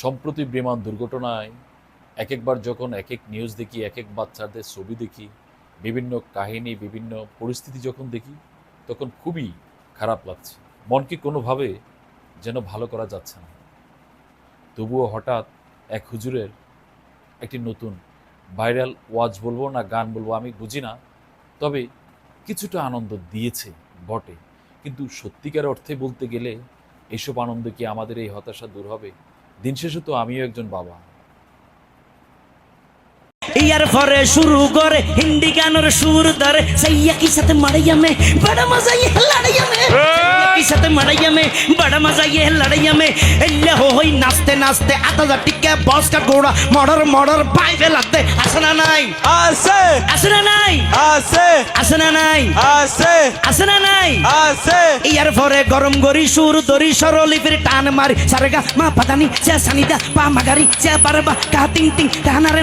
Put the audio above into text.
সম্প্রতি বিমান দুর্ঘটনায় এক একবার যখন এক এক নিউজ দেখি, এক এক বাচ্চাদের ছবি দেখি, বিভিন্ন কাহিনী, বিভিন্ন পরিস্থিতি যখন দেখি, তখন খুবই খারাপ লাগছে। মনকে কোনোভাবে যেন ভালো করা যাচ্ছে না। তবুও হঠাৎ এক হুজুরের একটি নতুন ভাইরাল ওয়াজ বলব না গান বলব, আমি বুঝি না, তবে কিছুটা আনন্দ দিয়েছে বটে। কিন্তু সত্যিকার অর্থে বলতে গেলে এসব আনন্দ কি আমাদের এই হতাশা দূর হবে? দিন শেষে তো আমিও একজন বাবা। ইয়ার পরে শুরু করে হিন্দি গানের সুর ধরে সাইয়া কি সাথে মারাইয়া মে বড় মজা ইয়ে লড়াইয়া মে সাথে মারাইয়া মে বড় মজা ইয়ে লড়াইয়া মে নাচতে আট হাজার টিকে বস কাট গোড়া মর্ডার মর্ডার পাইবে লাগতে আসে না নাই? আসে আসে না নাই? আসে আসে না নাই? আসে আসে না নাই? আসে ইয়ার পরে গরম গরি সুর দরি সরলি ফিরে টান মারি। সারেগা মা পাদানি চা সানিদা পা মাগারি চা পারবা কা টিং টিং টানারে